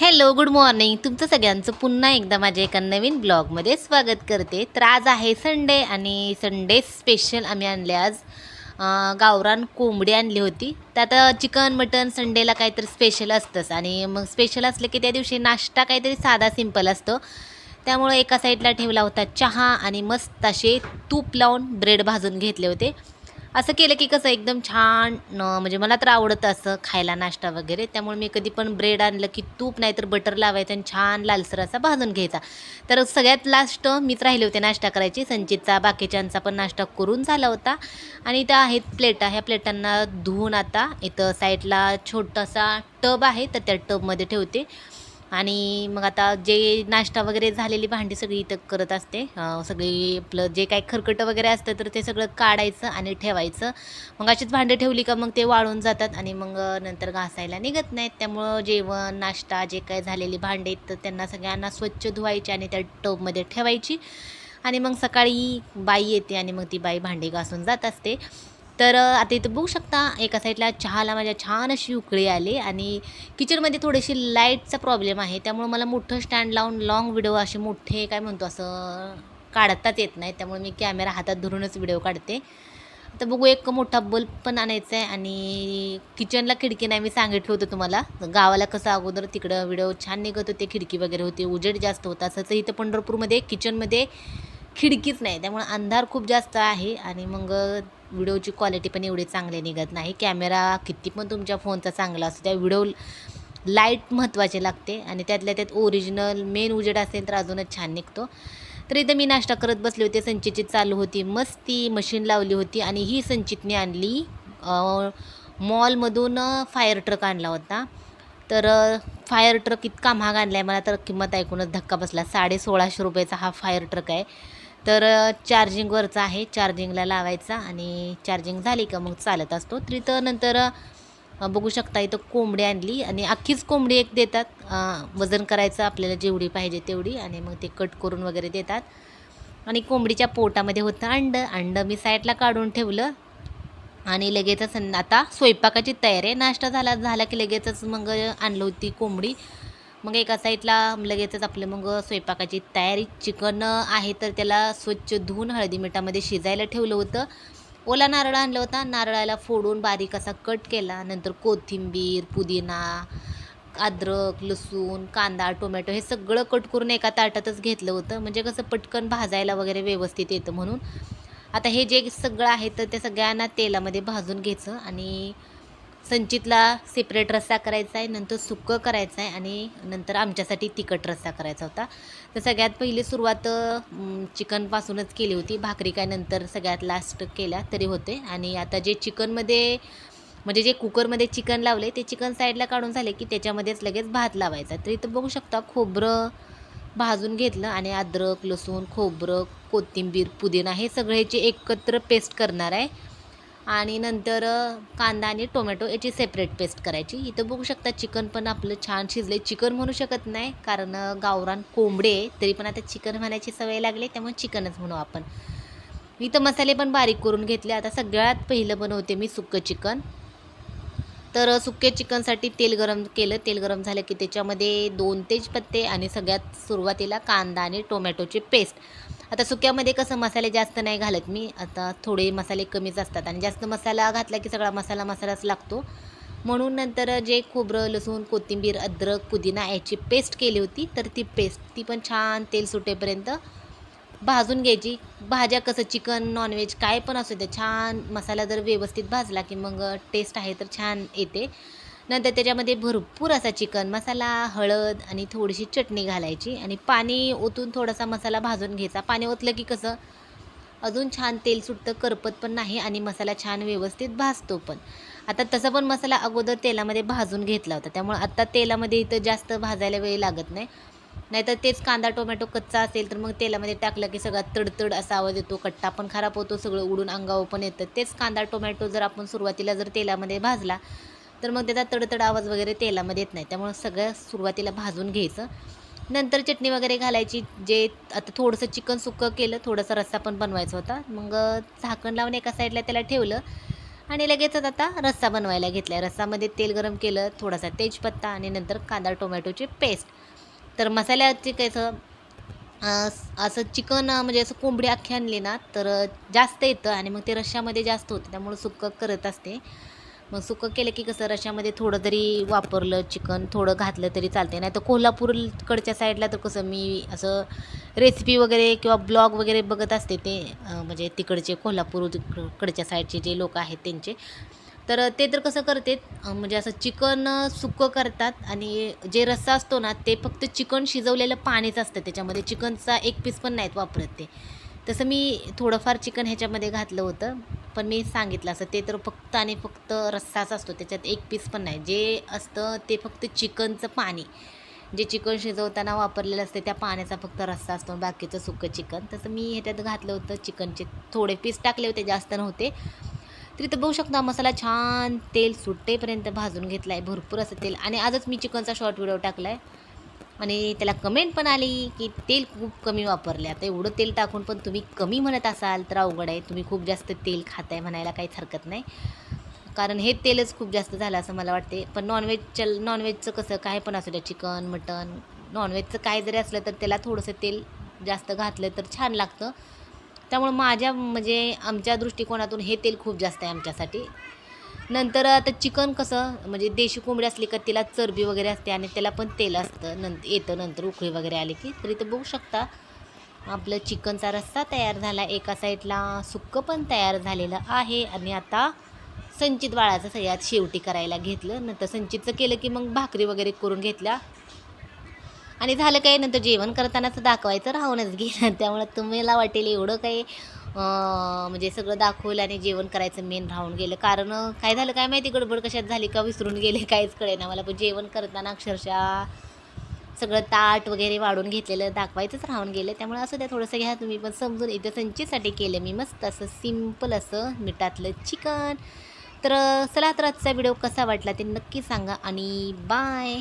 Hello good morning. तुमचं सगळ्यांचं पुन्हा एकदा माझ्या एका नवीन ब्लॉगमध्ये स्वागत करते. तर आज आहे संडे आणि संडे स्पेशल आम्ही आणले आज गावरान कोंबडी आणली होती. त्यात चिकन मटन संडेला काहीतरी स्पेशल असतंच. आणि मग स्पेशल असलं की त्या दिवशी नाश्ता काहीतरी साधा सिंपल असतो. त्यामुळे एका साईडला ठेवला होता चहा आणि मस्त असे तूप लावून ब्रेड भाजून घेतले होते. असं केलं की कसं एकदम छान म्हणजे मला तर आवडतं असं खायला नाश्ता वगैरे. त्यामुळे मी कधी पण ब्रेड आणलं की तूप नाहीतर बटर लावायचं आणि छान लालसर असा भाजून घ्यायचा. तर सगळ्यात लास्ट मीच राहिले होते नाश्ता करायची. संचितचा बाकीच्यांचा पण नाश्ता करून झाला होता. आणि त्या आहेत प्लेटा ह्या प्लेटांना धुवून आता इथं साईडला छोटासा टब आहे तर त्या टबमध्ये ठेवते. आणि मग आता जे नाश्ता वगैरे झालेली भांडी सगळी इथं करत असते. सगळी आपलं जे काही खरकटं वगैरे असतं तर ते सगळं काढायचं आणि ठेवायचं. मग अशीच भांडी ठेवली का मग ते वाळून जातात आणि मग नंतर घासायला निघत नाहीत. त्यामुळं जेवण नाश्ता जे काही झालेली भांडी आहेत तर त्यांना सगळ्यांना स्वच्छ धुवायची आणि त्या टबमध्ये ठेवायची. आणि मग सकाळी बाई येते आणि मग ती बाई भांडी घासून जात असते. तर आता इथं बघू शकता एका साईडला चहाला माझ्या छान अशी उकळी आली आणि किचनमध्ये थोडीशी लाईटचा प्रॉब्लेम आहे. त्यामुळे मला मोठं स्टँड लावून लाँग व्हिडिओ असे मोठे काय म्हणतो असं काढताच येत नाही. त्यामुळे मी कॅमेरा हातात धरूनच व्हिडिओ काढते. आता बघू एक मोठा बल्ब पण आणायचा आहे आणि किचनला खिडकी नाही मी सांगितलं होतं तुम्हाला. गावाला कसं अगोदर तिकडं व्हिडिओ छान निघत होते खिडकी वगैरे होते उजेड जास्त होता. असं इथं पंढरपूरमध्ये किचनमध्ये खिडकीच नाही. त्यामुळे अंधार खूप जास्त आहे आणि मग व्हिडिओची क्वालिटी पण एवढी चांगली निघत नाही. कॅमेरा किती पण तुमच्या फोनचा चांगला असतो त्या व्हिडिओ लाइट महत्त्वाचे लागते आणि त्यातल्या त्यात ओरिजिनल मेन उजेड असेल तर अजूनच छान निघतो. तर इथं मी नाश्ता करत बसले होते संचितची चालू होती मस्ती मशीन लावली होती आणि ही संचितने आणली. मॉलमधून फायर ट्रक आणला होता. तर फायर ट्रक इतका महाग आणला आहे मला तर किंमत ऐकूनच धक्का बसला. साडे सोळाशे रुपयाचा हा फायर ट्रक आहे. तर चार्जिंगवरचा आहे. चार्जिंगला लावायचा आणि चार्जिंग झाली का मग चालत असतो. तर नंतर बघू शकता इथं कोंबडी आणली आणि अख्खीच कोंबडी एक देतात. वजन करायचं आपल्याला जेवढी पाहिजे तेवढी आणि मग ते कट करून वगैरे देतात. आणि कोंबडीच्या पोटामध्ये होतं अंड. अंड मी साईडला काढून ठेवलं आणि लगेचच आता स्वयंपाकाची तयारी आहे. नाश्ता झाला झाला की लगेचच मग आणलं होती कोंबडी. मग एका साईडला लगेचच आपलं मग स्वयंपाकाची तयारी. चिकन आहे तर त्याला स्वच्छ धुवून हळदी मिठामध्ये शिजायला ठेवलं होतं. ओला नारळ आणला होता. नारळाला फोडून बारीक असा कट केला. नंतर कोथिंबीर पुदिना अद्रक लसूण कांदा टोमॅटो हे सगळं कट करून एका ताटातच घेतलं होतं. म्हणजे कसं पटकन भाजायला वगैरे व्यवस्थित येतं म्हणून. आता हे जे सगळं आहे तर ते सगळ्यांना तेलामध्ये भाजून घ्यायचं आणि संचितला सेपरेट रस्सा करायचा आहे नंतर सुक्कं करायचं आहे आणि नंतर आमच्यासाठी तिखट रस्सा करायचा होता. तर सगळ्यात पहिली सुरुवात चिकनपासूनच केली होती. भाकरी काय नंतर सगळ्यात लास्ट केल्या तरी होते. आणि आता जे चिकनमध्ये म्हणजे जे कुकरमध्ये चिकन लावले ते चिकन साईडला काढून झाले की त्याच्यामध्येच लगेच भात लावायचा. तर इथं बघू शकता खोबरं भाजून घेतलं आणि अद्रक लसूण खोबरं कोथिंबीर पुदिना हे सगळ्याची एकत्र पेस्ट करणार आहे आणि नंतर कांदा आणि टोमॅटो याची सेपरेट पेस्ट करायची. इथं बघू शकता चिकन पण आपलं छान शिजले चिकन म्हणू शकत नाही कारण गावरान कोंबडे तरी पण आता चिकन म्हणायची सवय लागली त्यामुळे चिकनच म्हणू आपण. इथं मसाले पण बारीक करून घेतले. आता सगळ्यात पहिलं बनवते मी सुक्कं चिकन. तर सुके चिकनसाठी तेल गरम केलं. तेल गरम झालं की त्याच्यामध्ये दोन तेजपत्ते आणि सगळ्यात सुरुवातीला कांदा आणि टोमॅटोची पेस्ट आता सुक्यामध्ये कसं मसाले जास्त नाही घालत मी आता थोडे मसाले कमीच असतात आणि जास्त मसाला घातला की सगळा मसाला मसालाच लागतो. म्हणून नंतर जे खोबरं लसूण कोथिंबीर अद्रक पुदिना याची पेस्ट केली होती तर ती पेस्ट ती पण छान तेल सुटेपर्यंत भाजून घ्यायची. भाज्या कसं चिकन नॉनव्हेज काय पण असू दे छान मसाला जर व्यवस्थित भाजला की मग टेस्ट आहे तर छान येते. नंतर त्याच्यामध्ये भरपूर असा चिकन मसाला हळद आणि थोडीशी चटणी घालायची आणि पाणी ओतून थोडासा मसाला भाजून घ्यायचा. पाणी ओतलं की कसं अजून छान तेल सुटतं करपत पण नाही आणि मसाला छान व्यवस्थित भाजतो पण. आता तसा पण मसाला अगोदर तेलामध्ये भाजून घेतला होता. त्यामुळे आत्ता तेलामध्ये इथं जास्त भाजायला वेळ लागत नाही. नाहीतर तेच कांदा टोमॅटो कच्चा असेल तर मग तेलामध्ये टाकलं की सगळा तडतड असा आवाज येतो कट्टा पण खराब होतो सगळं उडून अंगावर पण येतं. तेच कांदा टोमॅटो जर आपण सुरुवातीला जर तेलामध्ये भाजला तर मग त्याचा तडतड आवाज वगैरे तेलामध्ये येत नाही. त्यामुळे सगळं सुरुवातीला भाजून घ्यायचं. नंतर चटणी वगैरे घालायची. जे आता थोडंसं चिकन सुक्कं केलं थोडासा रस्सा पण बनवायचा होता. मग झाकण लावून एका साईडला त्याला ठेवलं आणि लगेचच आता रस्सा बनवायला घेतला. आहे रस्सामध्ये तेल गरम केलं थोडासा तेजपत्ता आणि नंतर कांदा टोमॅटोची पेस्ट. तर मसाल्याची कसं असं चिकन म्हणजे असं कोंबडी अख्खी आणली ना तर जास्त येतं आणि मग ते रश्श्यामध्ये जास्त होतं. त्यामुळं सुक्कं करत असते. मग सुकं केलं की कसं रश्यामध्ये थोडं तरी वापरलं चिकन थोडं घातलं तरी चालते नाही तर कोल्हापूरकडच्या साईडला तर कसं मी असं रेसिपी वगैरे किंवा ब्लॉग वगैरे बघत असते ते म्हणजे तिकडचे कोल्हापूर कडच्या साईडचे जे लोक आहेत त्यांचे. तर ते तर कसं करते म्हणजे असं चिकन सुकं करतात आणि जे रस्सा असतो ना ते फक्त चिकन शिजवलेलं पाणीच असतं. त्याच्यामध्ये चिकनचा एक पीस पण नाहीत वापरत ते. तसं मी थोडंफार चिकन ह्याच्यामध्ये घातलं होतं पण मी सांगितलं असं ते तर फक्त आणि फक्त रस्साच असतो त्याच्यात एक पीस पण नाही. जे असतं ते फक्त चिकनचं पाणी. जे चिकन शिजवताना वापरलेलं असते त्या पाण्याचा फक्त रस्सा असतो बाकीचं सुकं चिकन. तसं मी ह्याच्यात घातलं होतं चिकनचे थोडे पीस टाकले होते जास्त नव्हते. तरी तर बघू शकता मसाला छान तेल सुट्टेपर्यंत भाजून घेतला आहे भरपूर असं तेल. आणि आजच मी चिकनचा शॉर्ट व्हिडिओ टाकला आहे आणि त्याला कमेंट पण आली की तेल खूप कमी वापरले. आता एवढं तेल टाकून पण तुम्ही कमी म्हणत असाल तर अवघड आहे. तुम्ही खूप जास्त तेल खाताय म्हणायला काहीच हरकत नाही. कारण हे तेलच खूप जास्त झालं असं मला वाटते. पण नॉनव्हेजच्या नॉनव्हेजचं कसं काय पण असू द्या चिकन मटन नॉनव्हेजचं काय जरी असलं तर त्याला थोडंसं तेल जास्त घातलं तर छान लागतं. त्यामुळं माझ्या म्हणजे आमच्या दृष्टिकोनातून हे तेल खूप जास्त आहे आमच्यासाठी. नंतर आता चिकन कसं म्हणजे देशी कोंबडी असली का तिला चरबी वगैरे असते आणि त्याला पण तेल असतं नंतर येतं नंतर उकळी वगैरे आली की तरी तर बघू शकता. आपलं चिकनचा रस्सा तयार झाला एका साईडला सुक्कं पण तयार झालेलं आहे आणि आता संचित बाळाचं सगळ्यात शेवटी करायला घेतलं. नंतर संचितचं केलं की मग भाकरी वगैरे करून घेतल्या. आणि झालं काय नंतर जेवण करतानाच दाखवायचं राहूनच गेलं. त्यामुळे तुम्हाला वाटेल एवढं काही म्हणजे सगळं दाखवलं आणि जेवण करायचं मेन राहून गेलं. कारण काय झालं काय माहिती गडबड कशात झाली का विसरून गेले काहीच कळेना मला. पण जेवण करताना अक्षरशः सगळं ताट वगैरे वाढून घेतलेलं दाखवायचंच राहून गेलं. त्यामुळे असं त्या थोडंसं घ्या तुम्ही. पण समजून इथं संचीसाठी केलं मी मस्त असं सिंपल असं मिठातलं चिकन तर चला तर आजचा व्हिडिओ कसा वाटला ते नक्की सांगा आणि बाय